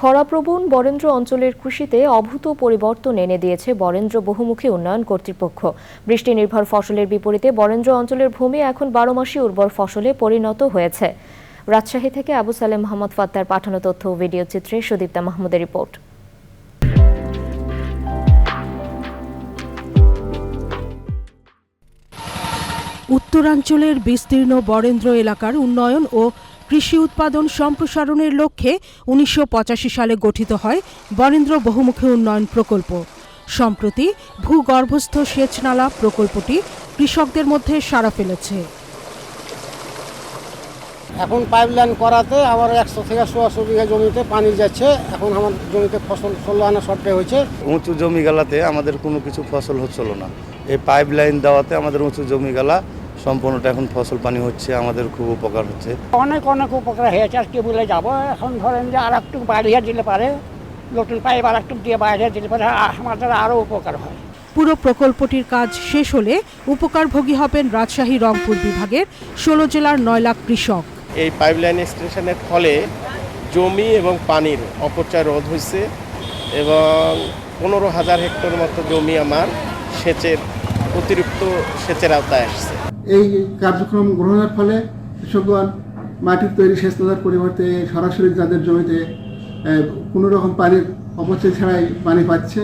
খরাপ্রবণ বরেন্দ্র অঞ্চলের কৃষিতে অভূত পরিবর্তন এনে দিয়েছে বরেন্দ্র বহুমুখী উন্নয়ন কর্তৃপক্ষ। বৃষ্টি নির্ভর ফসলের বিপরীতে বরেন্দ্র অঞ্চলের ভূমি এখন বারো মাসি উর্বর ফসলে পরিণত হয়েছে। রাজশাহী থেকে আবু সালেম মোহাম্মদ ফাত্তার পাঠানো তথ্য ও ভিডিও চিত্রে সুদীপ্তা মাহমুদের রিপোর্ট। উত্তরাঞ্চলের বিস্তীর্ণ বরেন্দ্র এলাকার উন্নয়ন ও কৃষি উৎপাদন সম্প্রসারণের লক্ষ্যে উনিশশো পঁচাশি সালে গঠিত হয় বরেন্দ্র বহুমুখী উন্নয়ন প্রকল্প। সম্প্রতি ভূগর্ভস্থ সেচ নালা প্রকল্পটি কৃষকদের মধ্যে সাড়া ফেলেছে। এখন পাইপলাইন করাতে আমার একশো থেকে সোয়াশো বিঘা জমিতে পানি যাচ্ছে। এখন আমার জমিতে ফসল ষোলো আনা শর্টে হয়েছে। উঁচু জমি গেলাতে আমাদের কোনো কিছু ফসল হচ্ছিল না। এই পাইপ লাইন দেওয়াতে আমাদের উঁচু জমি গেলা সম্পূর্ণটা এখন ফসল পানি হচ্ছে আমাদের খুব উপকার হচ্ছে। অনেক অনেক উপকার হয়েছে আর কি বলে যাব? এখন ধরেন যে আর একটু বাড়িয়ে দিলে পারে নতুন পাইপ আর একটু দিয়ে বাইরে দিলে পারে আমাদের আরও উপকার হয়। পুরো প্রকল্পটির কাজ শেষ হলে উপকারভোগী হবেন রাজশাহী রংপুর বিভাগের ষোলো জেলার নয় লাখ কৃষক। এই পাইপলাইন স্টেশনের ফলে জমি এবং পানির অপচয় রোধ হয়েছে এবং পনেরো হাজার হেক্টর মতো জমি আমার সেচের অতিরিক্ত সেচের আওতায় আসছে। এই কার্যক্রম গ্রহণের ফলে কৃষকগণ মাটির তৈরি সেচ নলার পরিবর্তে সরাসরি যাদের জমিতে কোনো রকম পানির অপচয় ছাড়াই পানি পাচ্ছে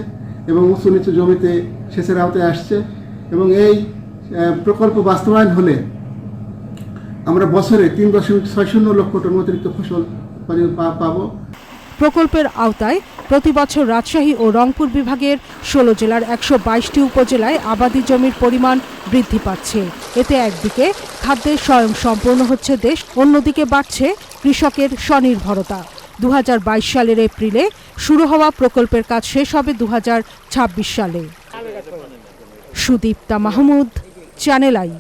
এবং উঁচু নিচু জমিতে সেচের আওতায় আসছে এবং এই প্রকল্প বাস্তবায়ন হলে আমরা বছরে তিন দশমিক ছয় শূন্য লক্ষ টন অতিরিক্ত ফসল পাবো। প্রকল্পের আওতায় প্রতি বছর রাজশাহী ও রংপুর বিভাগের ষোলো জেলার একশো বাইশটি উপজেলায় আবাদি জমির পরিমাণ বৃদ্ধি পাচ্ছে। এতে একদিকে খাদ্যের স্বয়ং সম্পূর্ণ হচ্ছে দেশ, অন্যদিকে বাড়ছে কৃষকের স্বনির্ভরতা। দু হাজার বাইশ সালের এপ্রিলে শুরু হওয়া প্রকল্পের কাজ শেষ হবে দু হাজার ছাব্বিশ সালে। Sudipta Mahmud, channel I.